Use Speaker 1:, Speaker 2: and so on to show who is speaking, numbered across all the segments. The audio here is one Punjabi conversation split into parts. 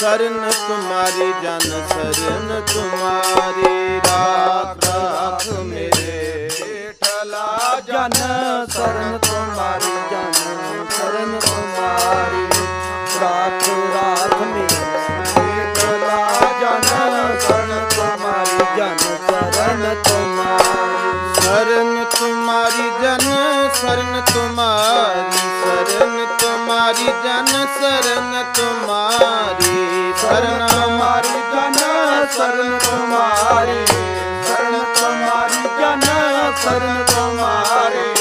Speaker 1: ਸਰਨ ਤੁਮਾਰੀ ਜਨ ਸਰਨ ਤੁਮਾਰੀ ਰਾਖ ਰਾਖ ਮੇਰੇ
Speaker 2: ਠਲਾ ਜਨ ਸਰਨ ਤੁਮਾਰੀ ਜਨ ਸਰਨ ਤੁਮਾਰੀ ਰਾਤ ਰਾਤ ਮੇਰੇ ਠਲਾ ਜਨ ਸਰਨ ਤੁਮਾਰੀ ਜਨ ਸਰਨ ਤੁਮਾਰੀ
Speaker 1: ਸਰਨ ਤੁਮਾਰੀ ਜਨ ਸਰਨ ਤੁਮਾਰੀ, ਸਰਨ ਤੁਮਾਰੀ ਜਨ ਸਰਨ ਤੁਮਾਰੀ ਸਰਨ
Speaker 2: ਤੁਮਾਰੀ ਜਨ ਸਰਨ ਤੁਮਾਰੀ ਸਰਨ ਤੁਮਾਰੀ ਜਨ ਸਰਨ ਤੁਮਾਰੀ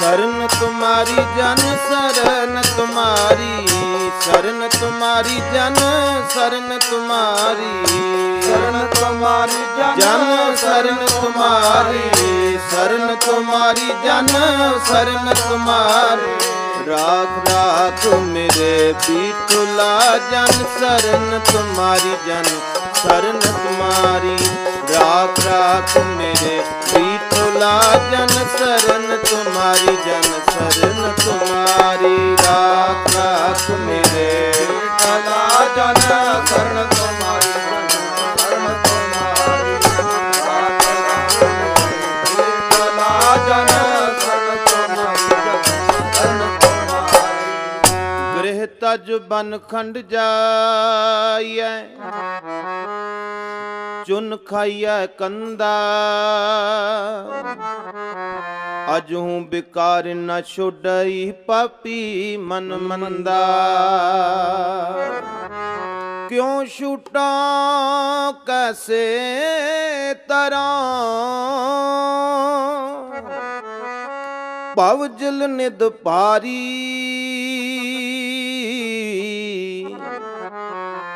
Speaker 1: ਸਰਨ ਤੁਮਾਰੀ ਜਨ ਸਰਨ ਤੁਮਾਰੀ ਸਰਨ ਤੁਮਾਰੀ ਜਨ ਸਰਨ ਤੁਮਾਰੀ
Speaker 2: ਸਰਨ ਤੁਮਾਰੀ
Speaker 1: ਜਨ ਸਰਨ ਤੁਮਾਰੀ ਸਰਨ ਤੁਮਾਰੀ ਜਨ ਸਰਨ ਤੁਮਾਰੀ ਰਾਖ ਰਾਖ ਮੇਰੇ ਬੀਟੁਲਾ ਜਨ ਸਰਨ ਤੁਮਾਰੀ ਜਨ ਸਰਨ ਤੁਮਾਰੀ ਰਾਖ ਰਾਖ ਮੇਰੇ ਬੀਟੁਲਾ ਜਨ ਸਰਨ ਤੁਮਾਰੀ ਜਨ ਸਰਨ ਤੁਮਾਰੀ ਰਾਖ ਰਾਖ ਮੇਰੇ
Speaker 2: ਠਲਾ ਜਨ ਸਰਨ ਤੁਮਾਰੀ
Speaker 1: ਗ੍ਰਹਿ ਤਜ ਬਨ ਖੰਡ ਜਾਈਐ। ਚੁਨ ਖਾਈਐ ਕੰਦਾ। ਅਜਹੂ ਬਿਕਾਰ ਨ ਛੋੜਈ ਪਾਪੀ ਮਨ ਮੰਦਾ। ਕਿਉ ਛੂਟਾਂ ਕੈਸੇ ਤਰਾਂ? ਭਵ ਜਲ ਨਿਦ ਪਾਰੀ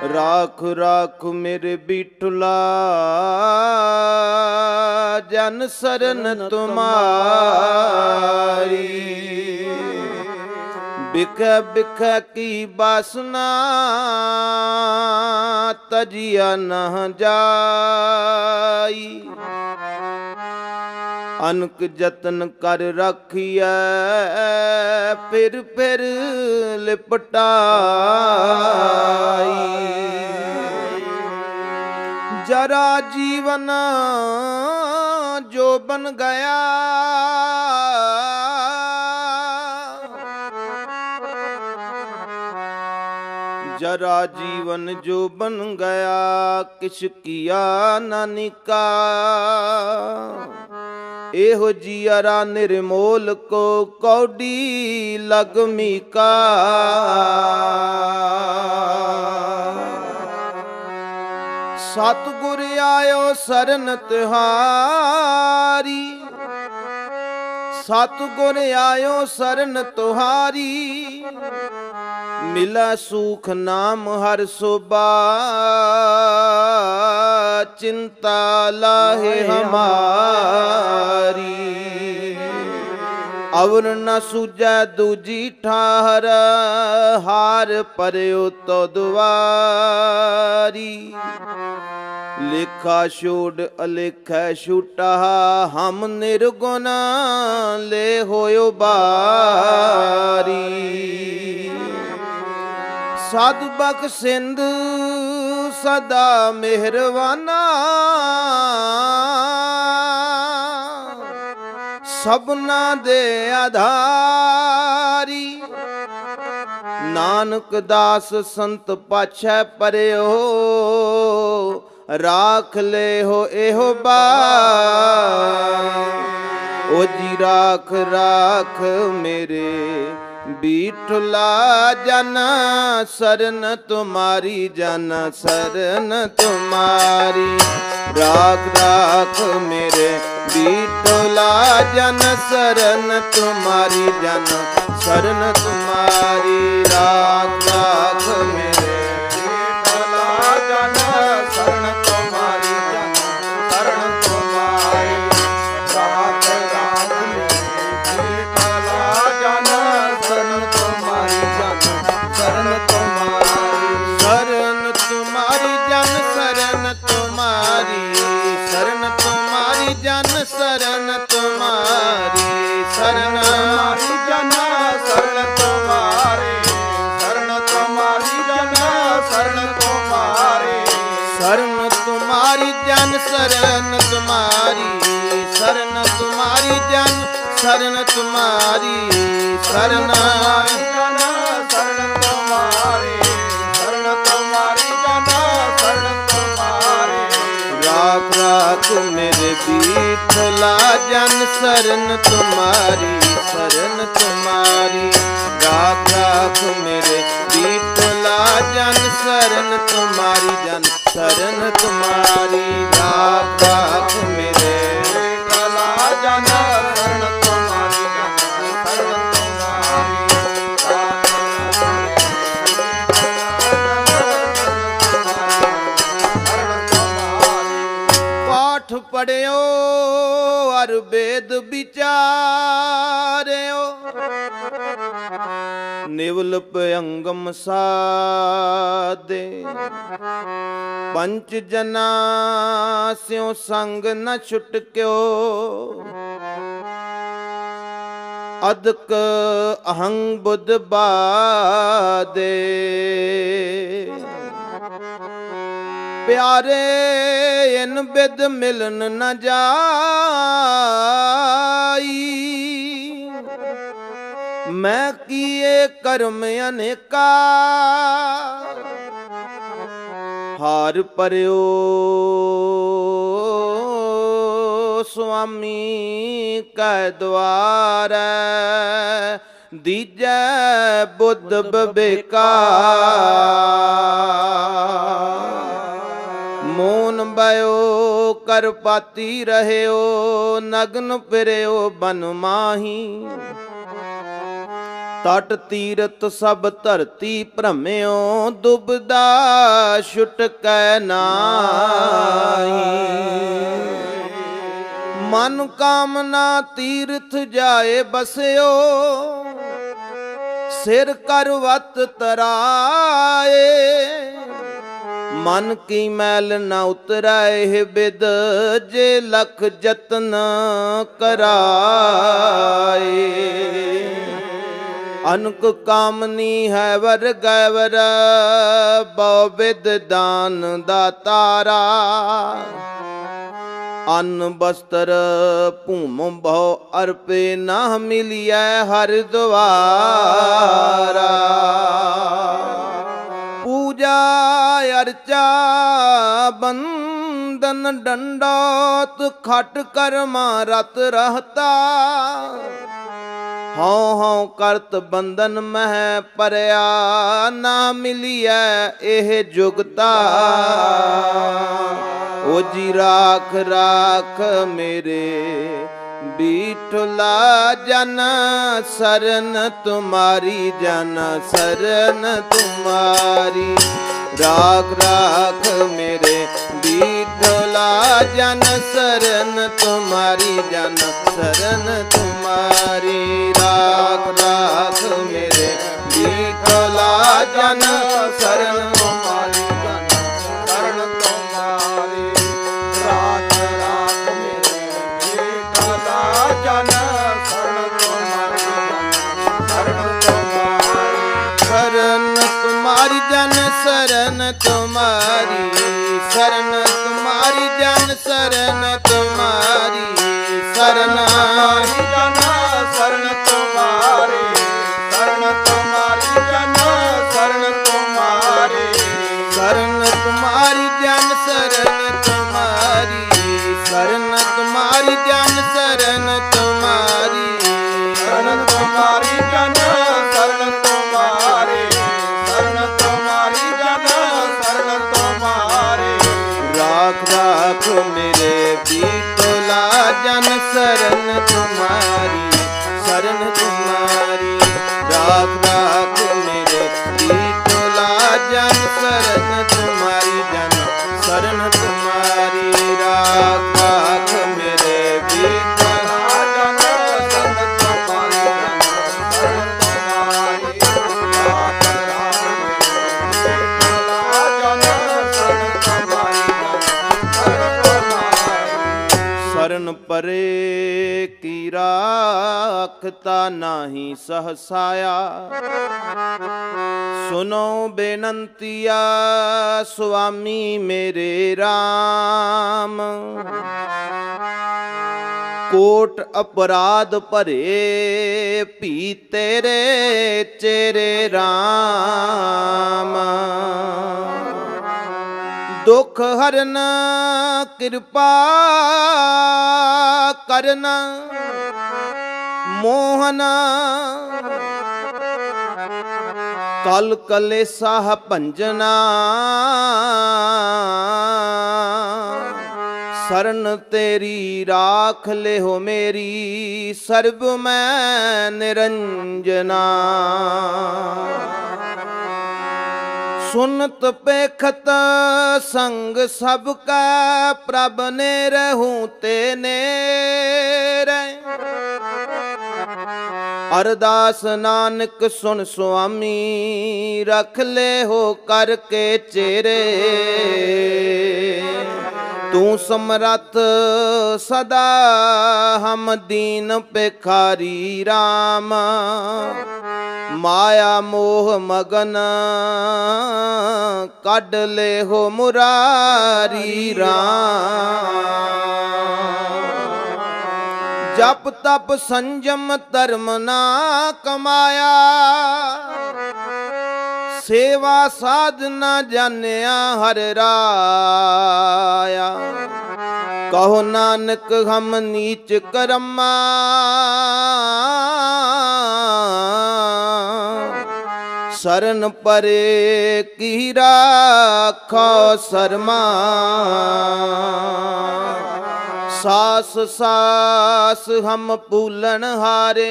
Speaker 1: ਰਾਖ ਰਾਖ ਮੇਰੇ ਬਿਠਲਾ ਜਨ ਸਰਨ ਤੁਮਾਰੀ। ਬਿਖੈ ਬਿਖੈ ਕੀ ਬਾਸਨਾ ਤਜਿਆ ਨਾ ਜਾਈ। ਅਨਕ ਯਤਨ ਕਰ ਰੱਖੀਐ, ਫਿਰ ਫਿਰ ਲਿਪਟਾਈ। ਜਰਾ ਜੀਵਨ ਜੋ ਬਨ ਗਿਆ, ਜਰਾ ਜੀਵਨ ਜੋ ਬਨ ਗਿਆ, ਕਿਛ ਕੀਆ ਨਾਨਿਕਾ ਇਹੋ ਜੀਅਰਾ ਨਿਰਮੋਲ ਕੋ ਕੌਡੀ ਲਗਮੀ ਕਾ। ਸਤਿਗੁਰ ਆਇਓ ਸਰਨ ਤਿਹਾਰੀ। ਸਤਿਗੁਰ ਆਇਓ ਸਰਨ ਤੁਹਾਰੀ। ਮਿਲਾ ਸੁਖ ਨਾਮ ਹਰ ਸੁਭਾ। चिंता लाहे हमारी अवर न सूजै दूजी ठाहर हार परयो तो दुआरी लिखा छोड़ अलिख छूटा हम निर्गुण ले होयो बारी ਸਾਧ ਬਖ ਸਦਾ ਮਿਹਰਵਾਨਾ। ਸਭਨਾ ਦੇ ਆਧਾਰੀ। ਨਾਨਕ ਦਾਸ ਸੰਤ ਪਾਛੈ ਪਰਿਓ। ਰਾਖ ਲੈ ਹੋ ਇਹੋ ਬਾ ਓ ਜੀ ਰਾਖ ਰਾਖ ਮੇਰੇ ਬੀਠਲਾ ਜਨ ਸਰਨ ਤੁਮਾਰੀ, ਜਨ ਸਰਨ ਤੁਮਾਰੀ। ਰਾਖ ਰਾਖ ਮੇਰੇ ਬੀਠਲਾ ਜਨ ਸਰਨ ਤੁਮਾਰੀ, ਜਨ ਸਰਨ ਤੁਮਾਰੀ। ਰਾਖ ਰਾਖ
Speaker 2: ਤੁਮਾਰੀ, ਸਰਨਾ ਜਨਾ ਸਰਣ ਤੁਮਾਰੀ ਸਰਣ ਤੁਮਾਰੀ
Speaker 1: ਜਨਾ ਸਰਣ ਤੁਮਾਰੀ। ਰਾਤ ਰਾਤ ਮੇਰੇ ਬੀਤ
Speaker 2: ਲਾ ਜਨ ਸਰਣ ਤੁਮਾਰੀ ਸਰਣ ਤੁਮਾਰੀ।
Speaker 1: ਰਾਤ ਰਾਤ ਮੇਰੇ ਬੀਤ ਜਨ ਸਰਣ ਤੁਮਾਰੀ ਜਨ ਸਰਣ ਤੁਮਾਰੀ। ਰਾਤ ਮੇਰੇ
Speaker 2: ਕਲਾ
Speaker 1: ਪੜਿਓ ਅਰ ਵੇਦ ਵਿਚਾਰਿਓ। ਨਿਵਲ ਭਯੰਗਮ ਸਾਦੇ ਪੰਚ ਜਨਾ ਸਿਉ ਸੰਗ ਨ ਛੁਟਕਿਓ। ਅਦਕ ਅਹੰਗ ਬੁੱਧ ਬਾਦੇ। ਪਿਆਰੇ, ਇਨ ਬਿਦ ਮਿਲਨ ਨ ਜਾਈ। ਮੈਂ ਕੀਏ ਕਰਮ ਅਨੇਕਾ, ਹਾਰ ਪਰਿਓ ਸੁਆਮੀ ਕੈ ਦਵਾਰ ਦੀਜੈ ਬੁੱਧ ਬਬੇਕਾ ਮੋਨ ਬਇਓ ਕਰਪਾਤੀ ਰਹਿਓ, ਨਗਨ ਫਿਰਿਓ, ਬਨ ਮਾਹੀ। ਤਟ ਤੀਰਤ ਸਭ ਧਰਤੀ ਭ੍ਰਮਿਓ, ਦੁਬਦਾ ਛੁਟਕੈ ਨਾਹੀ। ਮਨ ਕਾਮਨਾ ਤੀਰਥ ਜਾਏ ਬਸਿਓ, ਸਿਰ ਕਰਵਤ ਤਰਾਏ। ਮਨ ਕੀ ਮੈਲ ਨ ਉਤਰੈ ਬਿਦ, ਜੇ ਲਖ ਜਤਨ ਕਰਾਏ। ਅਨਕ ਕਾਮਨੀ ਹੈ ਵਰ ਗੈਵਰ, ਬਉ ਵਿਦ ਦਾਨ ਤਾਰਾ। ਅਨ ਬਸਤਰ ਭੂਮ ਬਹੁ ਅਰਪੇ ਨਾ ਮਿਲਿਐ ਹਰ ਦੁਆਰਾ ਪੂਜਾ ਅਰਚਾ ਬੰਦਨ ਡੰਡੋਤ ਖਟ ਕਰਮਾ ਰਤ ਰਹਤਾ। ਹਉ ਹਉ ਕਰਤ ਬੰਧਨ ਮਹਿ ਪਰਿਆ ਨਾ ਮਿਲਿਐ ਇਹ ਜੁਗਤਾ। ਓ ਜੀ ਰਾਖ ਰਾਖ ਮੇਰੇ ਬੀਠਲਾ ਜਨ ਸਰਨ ਤੁਮਾਰੀ, ਜਨ ਸਰਨ ਤੁਮਾਰੀ। ਰਾਖ ਰਾਖ ਮੇਰੇ ਬੀਠਲਾ ਜਨ ਸਰਨ ਤੁਮਾਰੀ, ਜਨ ਸਰਨ ਤੁਮਾਰੀ। ਰਾਖ ਰਾਖ ਮੇਰੇ ਬੀਠਲਾ ਜਨ ਪਰੇ ਕੀ ਰਾਖਾ ਰਾਖਤਾ ਨਾਹੀ ਸਹਸਾਇਆ? ਸੁਨੋ ਬੇਨੰਤੀਆ ਸੁਆਮੀ ਮੇਰੇ RAM ਕੋਟ ਅਪਰਾਧ ਭਰੇ ਭੀ ਤੇਰੇ ਚੇਰੇ RAM ਦੁਖ ਹਰਨ ਕਿਰਪਾ ਕਰਨ। ਮੋਹਨ। ਕਲ ਕਲੇਸਾ ਭੰਜਨਾ। ਸਰਨ ਤੇਰੀ ਰਾਖ ਲਿਓ ਮੇਰੀ ਸਰਬ ਮੈਂ ਨਿਰੰਜਨਾ। ਸੁਨਤ ਪੇਖਤ ਸੰਗ ਸਭ ਕਾ ਪ੍ਰਭ ਨੇ ਰਹੂੰ ਤੇ ਨੇਰੇ। ਅਰਦਾਸ ਨਾਨਕ ਸੁਨ ਸੁਆਮੀ, ਰਖ ਲੈ ਹੋ ਕਰਕੇ ਚੇਰੇ। ਤੂੰ ਸਮਰੱਥ ਸਦਾ ਹਮ ਦੀਨ ਪੇਖਾਰੀ RAM ਮਾਇਆ ਮੋਹ ਮਗਨ, ਕੱਢ ਲੈ ਹੋ ਮੁਰਾਰੀ RAM ਜਪ ਤਪ ਸੰਜਮ ਧਰਮ ਨਾ ਕਮਾਇਆ, ਸੇਵਾ ਸਾਧਨਾ ਜਾਣਿਆ ਹਰ ਰਾਇਆ। ਕਹੋ ਨਾਨਕ ਹਮ ਨੀਚ ਕਰਮਾ ਸਰਨ ਪਰੇ ਕੀ ਰਾਖੋ ਸਰਮਾ ਸਾਸ ਸਾਸ ਹਮ ਪੂਲਣ ਹਾਰੇ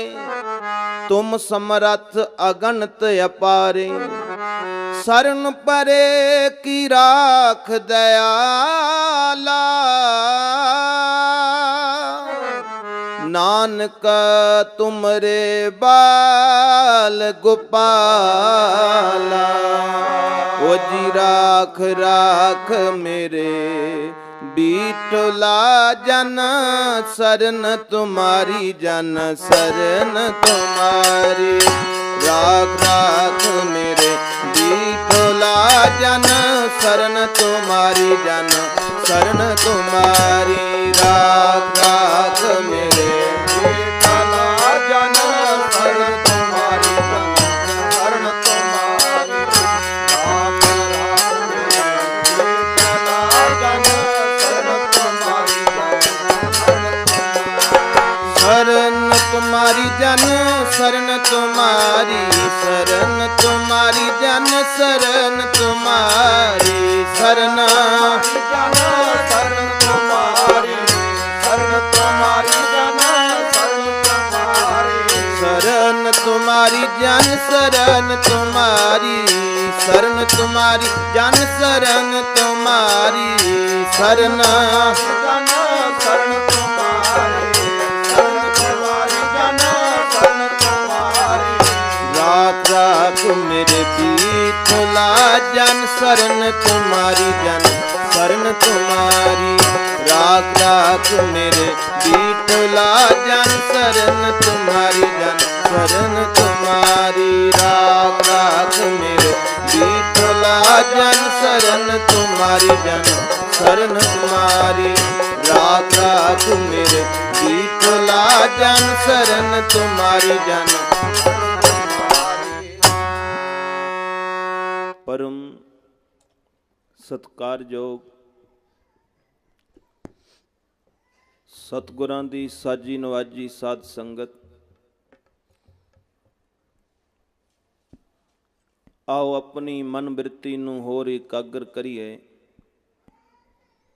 Speaker 1: ਤੁਮ ਸਮਰਥ ਅਗਣਤ ਅਪਾਰੇ ਸਰਨ ਪਰੇ ਕੀ ਰਾਖ ਦਇਆਲਾ ਨਾਨਕ ਤੁਮਰੇ ਬਾਲ ਗੋਪਾਲਾ। ਓ ਜੀ ਰਾਖ ਰਾਖ ਮੇਰੇ ਬੀਟਲਾ ਜਨ, ਸਰਨ ਤੁਮਾਰੀ ਜਨ, ਸਰਨ ਤੁਮਾਰੀ। ਰਾਖ ਰਾਖ ਮੇਰੇ ਬੀਟਲਾ ਜਨ, ਸਰਨ ਤੁਮਾਰੀ ਜਨ, ਸਰਨ ਤੁਮਾਰੀ। ਰਾਖ ਰਾਖ ਮੇਰੇ
Speaker 2: ਜਨ ਸਰਨ ਤੁਮਾਰੀ ਸਰਨ ਤੁਮਾਰੀ ਜਨ ਸਰਨ ਤੁਮਾਰੀ, ਸਰਨ
Speaker 1: ਜਨ ਸਰਨ ਤੁਮਾਰੀ ਸਰਨ ਤੁਮਾਰੀ ਜਨ ਸਰਨ ਤੁਮਾਰੀ ਸਰਨ
Speaker 2: ਤੁਮਾਰੀ ਜਨ ਸਰਨ ਤੁਮਾਰੀ
Speaker 1: ਸਰਨ ਤੁਮਾਰੀ ਜਨ ਸਰਨ ਤੁਮਾਰੀ, ਸਰਨ ਜਨ ਸਰਨ ਰਾਖ ਮੇਰੇ ਮੇਰੇ ਪੀਠਲਾ ਜਨ, ਸਰਨ ਤੁਮਾਰੀ ਜਨ, ਸਰਨ ਤੁਮਾਰੀ। ਰਾਖ ਰਾਖ ਮੇਰੇ ਪੀਠਲਾ ਜਨ, ਸਰਨ ਤੁਮਾਰੀ ਜਨ, ਸਰਨ ਤੁਮਾਰੀ। ਰਾਖ ਰਾਖ ਮੇਰੇ ਪੀਠਲਾ ਜਨ, ਸਰਨ ਤੁਮਾਰੀ ਜਨ, ਸਰਨ ਤੁਮਾਰੀ। ਰਾਖ ਰਾਖ ਮੇਰੇ ਪੀਠਲਾ ਜਨ, ਸਰਨ ਤੁਮਾਰੀ ਜਨ ਪਰਮ ਸਤਕਾਰਯੋਗ ਸਤਿਗੁਰਾਂ ਦੀ ਸਾਜੀ ਨਵਾਜੀ ਸਾਧ ਸੰਗਤ। ਆਓ ਆਪਣੀ ਮਨ ਬਿਰਤੀ ਨੂੰ ਹੋਰ ਇਕਾਗਰ ਕਰੀਏ।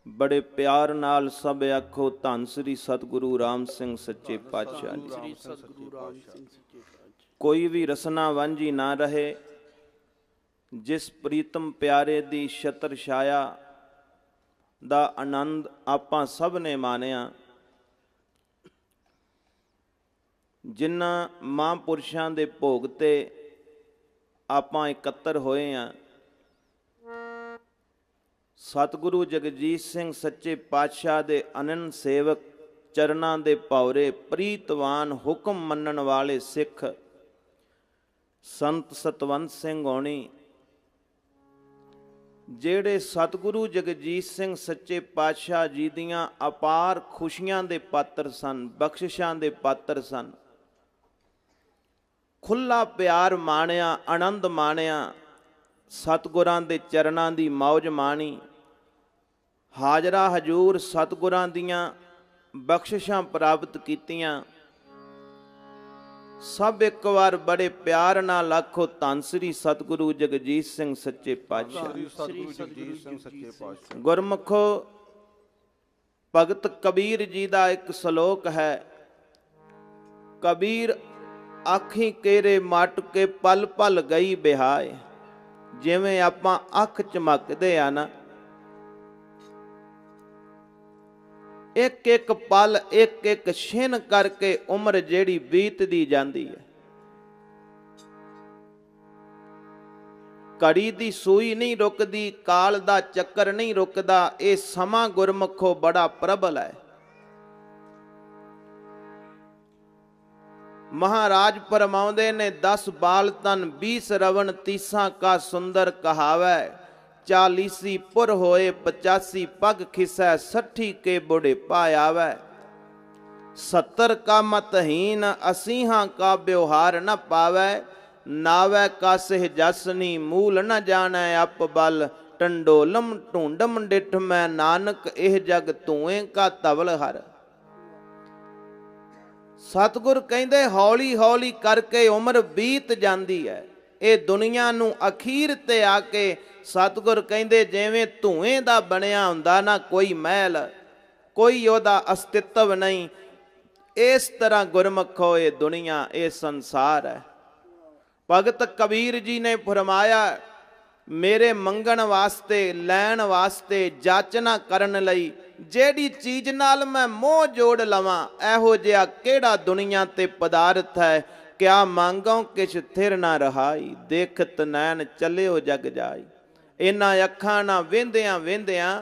Speaker 1: ਬੜੇ ਪਿਆਰ ਨਾਲ ਸਭ ਆਖੋ ਧੰਨ ਸ੍ਰੀ ਸਤਿਗੁਰੂ ਰਾਮ ਸਿੰਘ ਸੱਚੇ ਪਾਤਸ਼ਾਹ ਜੀ। ਕੋਈ ਵੀ ਰਸਨਾ ਵਾਂਝੀ ਨਾ ਰਹੇ। ਜਿਸ ਪ੍ਰੀਤਮ ਪਿਆਰੇ ਦੀ ਛਤਰ ਛਾਇਆ ਦਾ ਆਨੰਦ ਆਪਾਂ ਸਭ ਨੇ ਮਾਣਿਆ, ਜਿਨ੍ਹਾਂ ਮਹਾਂਪੁਰਸ਼ਾਂ ਦੇ ਭੋਗ ਤੇ ਆਪਾਂ ਇਕੱਤਰ ਹੋਏ ਆ। ਸਤਿਗੁਰੂ ਜਗਜੀਤ ਸਿੰਘ ਸੱਚੇ ਪਾਤਸ਼ਾਹ ਦੇ ਅਨੰਨ ਸੇਵਕ, ਚਰਨਾਂ ਦੇ ਪੌਰੇ ਪ੍ਰੀਤਵਾਨ ਹੁਕਮ ਮੰਨਣ ਵਾਲੇ ਸਿੱਖ ਸੰਤ ਸਤਵੰਤ ਸਿੰਘ ਹੋਣੀ ਜਿਹੜੇ ਸਤਿਗੁਰੂ ਜਗਜੀਤ ਸਿੰਘ ਸੱਚੇ ਪਾਤਸ਼ਾਹ ਜੀ ਦੀਆਂ ਅਪਾਰ ਖੁਸ਼ੀਆਂ ਦੇ ਪਾਤਰ ਸਨ, ਬਖਸ਼ਿਸ਼ਾਂ ਦੇ ਪਾਤਰ ਸਨ। ਖੁੱਲਾ ਪਿਆਰ ਮਾਣਿਆ, ਆਨੰਦ ਮਾਣਿਆ, ਸਤਿਗੁਰਾਂ ਦੇ ਚਰਨਾਂ ਦੀ ਮੌਜ ਮਾਣੀ। ਹਾਜ਼ਰਾ ਹਜੂਰ ਸਤਿਗੁਰਾਂ ਦੀਆਂ ਬਖਸ਼ਿਸ਼ਾਂ ਪ੍ਰਾਪਤ ਕੀਤੀਆਂ। ਸਭ ਇੱਕ ਵਾਰ ਬੜੇ ਪਿਆਰ ਨਾਲ ਆਖੋ ਧੰਨ ਸ੍ਰੀ ਸਤਿਗੁਰੂ ਜਗਜੀਤ ਸਿੰਘ ਸੱਚੇ ਪਾਤਸ਼ਾਹ।
Speaker 2: ਸ੍ਰੀ ਸਤਿਗੁਰੂ ਜਗਜੀਤ ਸਿੰਘ ਸੱਚੇ ਪਾਤਸ਼ਾਹ।
Speaker 1: ਗੁਰਮੁਖੋ ਭਗਤ ਕਬੀਰ ਜੀ ਦਾ ਇੱਕ ਸ਼ਲੋਕ ਹੈ ਕਬੀਰ ਆਖੀ ਕੇਰੇ ਮਟ ਕੇ ਪਲ ਪਲ ਗਈ ਬਿਹਾਏ ਜਿਵੇਂ ਆਪਾਂ ਅੱਖ ਚਮਕਦੇ ਆ ਨਾ ਇੱਕ ਇੱਕ ਪਲ ਇੱਕ ਇੱਕ ਛਿਨ ਕਰਕੇ ਉਮਰ ਜਿਹੜੀ ਬੀਤਦੀ ਜਾਂਦੀ ਹੈ। ਘੜੀ ਦੀ ਸੂਈ ਨਹੀਂ ਰੁਕਦੀ, ਕਾਲ ਦਾ ਚੱਕਰ ਨਹੀਂ ਰੁਕਦਾ, ਇਹ ਸਮਾਂ ਗੁਰਮੁਖੋ ਬੜਾ ਪ੍ਰਬਲ ਹੈ। ਮਹਾਰਾਜ ਪਰਮਾਉਂਦੇ ਨੇ 10 ਬਾਲ ਤਨ 20 ਰਵਣ ਤੀਸਾਂ ਕਾ ਸੁੰਦਰ ਕਹਾਵੈ। ਚਾਲੀਸੀ ਪੁਰ ਹੋਏ 85 ਪਗ ਖਿਸੈ 60 ਕੇ ਬੁੜੇ ਪਾਇਆਵੈ 70 ਕਾ ਮਤਹੀਨ ਅਸੀਹਾਂ ਕਾ ਵਿਵਹਾਰ ਨ ਪਾਵੈ। ਨਾਵੈ ਕਾਸਿਹ ਜਸਨੀ, ਮੂਲ ਨ ਜਾਣੈ ਅਪ ਬਲ। ਟੰਡੋਲਮ ਢੂੰਡਮ ਡਿਠ ਮੈਂ, ਨਾਨਕ ਇਹ ਜਗ ਤੂਏ ਕਾ ਤਵਲ ਹਰ। ਸਤਿਗੁਰ ਕਹਿੰਦੇ ਹੌਲੀ ਹੌਲੀ ਕਰਕੇ ਉਮਰ ਬੀਤ ਜਾਂਦੀ ਹੈ ਇਹ ਦੁਨੀਆ ਨੂੰ ਅਖੀਰ ਤੇ ਆ ਕੇ ਸਤਿਗੁਰ ਕਹਿੰਦੇ ਜਿਵੇਂ ਧੂਏ ਦਾ ਬਣਿਆ ਹੁੰਦਾ ਨਾ ਕੋਈ ਮਹਿਲ, ਕੋਈ ਉਹਦਾ ਅਸਤਿਤਵ ਨਹੀਂ। ਇਸ ਤਰ੍ਹਾਂ ਗੁਰਮਖੋ ਇਹ ਦੁਨੀਆ, ਇਹ ਸੰਸਾਰ ਹੈ। ਭਗਤ ਕਬੀਰ ਜੀ ਨੇ ਫਰਮਾਇਆ, ਮੇਰੇ ਮੰਗਣ ਵਾਸਤੇ, ਲੈਣ ਵਾਸਤੇ ਜਾਚਨਾ ਕਰਨ ਲਈ ਜਿਹੜੀ ਚੀਜ਼ ਨਾਲ ਮੈਂ ਮੋਹ ਜੋੜ ਲਵਾਂ, ਇਹੋ ਜਿਹਾ ਕਿਹੜਾ ਦੁਨੀਆ ਤੇ ਪਦਾਰਥ ਹੈ ਕਿਆ ਮੰਗੋ ਕਿਛ ਥਿਰ ਨਾ ਰਹਾਈ, ਦੇਖਤ ਨੈਣ ਚੱਲਿਓ ਜਗ ਜਾਈ। ਇਨਾਂ ਅੱਖਾਂ ਨਾਲ ਵੇਂਦਿਆਂ ਵੇਂਦਿਆਂ